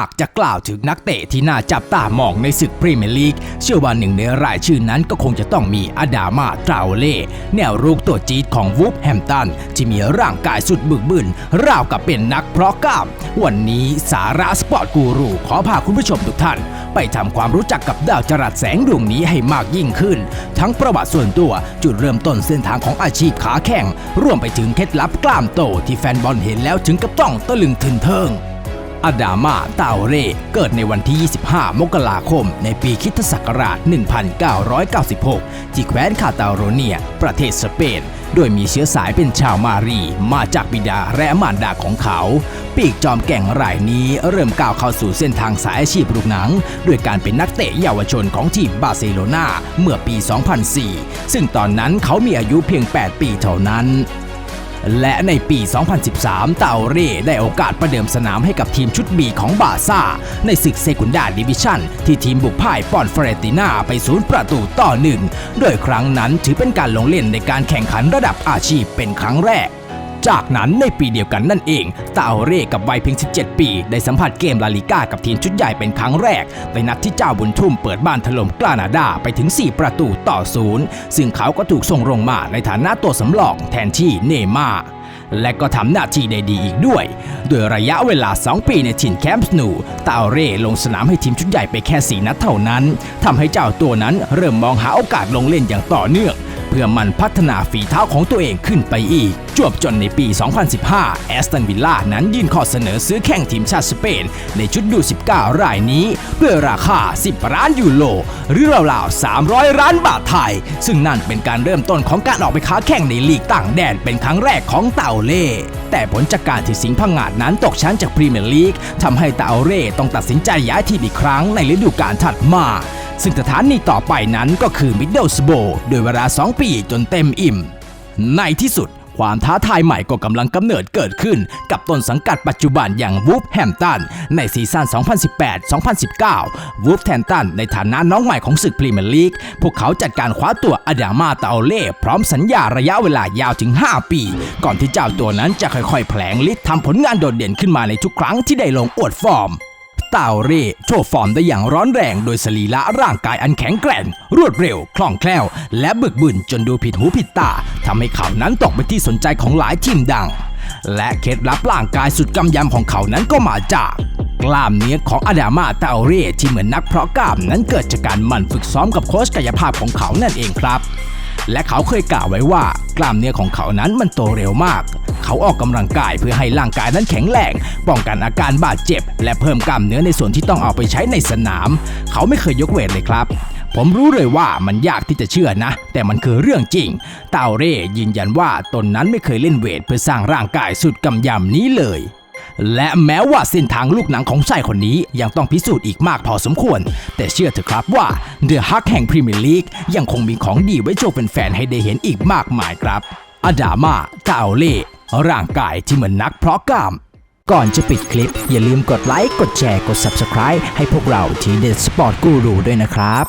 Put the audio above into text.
ากจะกล่าวถึงนักเตะที่น่าจับตามองในศึกพรีเมียร์ลีก เชื่อว่าหนึ่งในรายชื่อนั้นก็คงจะต้องมีอดามาตราเล่แนวรุกตัวจี๊ดของวูฟแฮมตัน ที่มีร่างกายสุดบึกบึนราวกับเป็นนักเพราะกล้าม วันนี้สาระสปอร์ตกูรูขอพาคุณผู้ชมทุกท่าน ไปทำความรู้จักกับดาวจรัสแสงดวงนี้ให้มากยิ่งขึ้น ทั้งประวัติส่วนตัวจุดเริ่มต้นเส้นทางของอาชีพขาแข่งรวมไปถึงเคล็ดลับกล้ามโตที่แฟนบอลเห็นแล้วถึงกับต้องตะลึงทึนเทิง อดามาตาโอเรเกิดในวันที่ 25 มกราคม ในปีคริสตศักราช 1996 ที่แคว้นคาตาโรเนีย ประเทศสเปน โดยมีเชื้อสายเป็นชาวมารี มาจากบิดาและมารดาของเขา ปีกจอมแก่งรายนี้เริ่มก้าวเข้าสู่เส้นทางสายอาชีพลูกหนัง ด้วยการเป็นนักเตะเยาวชนของทีมบาร์เซโลนาเมื่อปี 2004 ซึ่งตอนนั้นเขามีอายุเพียง 8 ปีเท่านั้น และในปี 2013 เตาเร่ได้โอกาสประเดิมสนามให้กับทีมชุดบีของบาซ่า ในศึกเซกุนดาดิวิชั่น ที่ทีมบุกพ่ายปอนเฟรติน่าไปศูนย์ประตูต่อหนึ่งโดยครั้งนั้นถือเป็นการลงเล่นในการแข่งขันระดับอาชีพเป็นครั้งแรก จากนั้นในปีเดียวกันนั่นเองตาเร่กับวัยเพียง 17 ปี ได้สัมผัสเกมลาลิก้ากับทีมชุดใหญ่เป็นครั้งแรก ในนัดที่เจ้าบุญทุ่มเปิดบ้านถล่มกลานาดาไปถึง 4 ประตูต่อศูนย์ซึ่งเขาก็ถูกส่งลงมาในฐานะตัวสำรองแทนที่เนม่าและก็ทำหน้าที่ได้ดีอีกด้วย โดยระยะเวลา 2 ปีในถิ่นแคมป์สนูตาเร่ลงสนามให้ทีมชุดใหญ่ไปแค่4นัดเท่านั้น ทำให้เจ้าตัวนั้นเริ่มมองหาโอกาสลงเล่นอย่างต่อเนื่อง พื่อมันพัฒนาฝีเท้าของตัวเองขึ้นไปอีก จวบจนในปี 2015 แอสตันวิลล่านั้นยื่นข้อเสนอซื้อแข่งทีมชาติสเปน ในชุดดู 19 รายนี้ด้วยราคา 10 ล้านยูโรหรือราวๆ 300 ล้านบาทไทย ซึ่งนั่นเป็นการเริ่มต้นของการออกไปค้าแข่งในลีกต่างแดนเป็นครั้งแรกของเต่าเล่แต่ผลจากการที่สิงห์พังงาดนั้นตกชั้นจากพรีเมียร์ลีกทำให้เต่าเร่ต้องตัดสินใจย้ายทีมอีกครั้งในฤดูกาลถัดมา ซึ่งสถานีต่อไปนั้นก็คือมิดเดิลสโบโดยเวลา 2 ปีจนเต็มอิ่ม ในที่สุดความท้าทายใหม่ก็กำลังกำเนิดเกิดขึ้น กับต้นสังกัดปัจจุบันอย่างวูฟแฮมตันในซีซั่น 2018-2019 วูฟแฮมตันในฐานะน้องใหม่ของศึกพรีเมียร์ลีก พวกเขาจัดการคว้าตัวอดามาตาเล่พร้อมสัญญาระยะเวลายาวถึง 5 ปี ก่อนที่เจ้าตัวนั้นจะค่อยๆ แผลงฤทธิ์ทำผลงานโดดเด่นขึ้นมาในทุกครั้งที่ได้ลงอวดฟอร์ม ตาเร่โชว์ฟอร์มได้อย่างร้อนแรงโดยสรีระร่างกายอันแข็งแกร่ง รวดเร็ว คล่องแคล่ว และบึกบึนจนดูผิดหูผิดตาทำให้เขานั้นตกเป็นที่สนใจของหลายทีมดัง และเคล็ดลับร่างกายสุดกำยำของเขานั้นก็มาจากกล้ามเนื้อของอดามาตาเร่ที่เหมือนนักเพาะกล้ามนั้นเกิดจากการหมั่นฝึกซ้อมกับโค้ชกายภาพของเขานั่นเองครับ และเขาเคยกล่าวไว้ว่ากล้ามเนื้อของเขานั้นมันโตเร็วมาก เขาออกกำลังกายเพื่อให้ร่างกายนั้นแข็งแรงป้องกันอาการบาดเจ็บ และเพิ่มกล้ามเนื้อในส่วนที่ต้องเอาไปใช้ในสนาม เขาไม่เคยยกเวทเลยครับผมรู้เลยว่ามันยากที่จะเชื่อนะ แต่มันคือเรื่องจริง เตาเร่ยืนยันว่าตนนั้นไม่เคยเล่นเวทเพื่อสร้างร่างกายสุดกำยำนี้เลย และแม้ว่าเส้นทางลูกหนังของชายคนนี้ยังต้องพิสูจน์อีกมากพอสมควร แต่เชื่อเถอะครับว่าเดอะฮักแห่งพรีเมียร์ลีกยังคงมีของดีไว้โชว์แฟนๆให้ได้เห็นอีกมากมายครับอดามาเตาเล่ ร่างกายที่เหมือนนักเพาะกล้าม ก่อนจะปิดคลิป อย่าลืมกดไลค์ กดแชร์ กด Subscribe ให้พวกเราทีเด็ดสปอร์ตกูรูด้วยนะครับ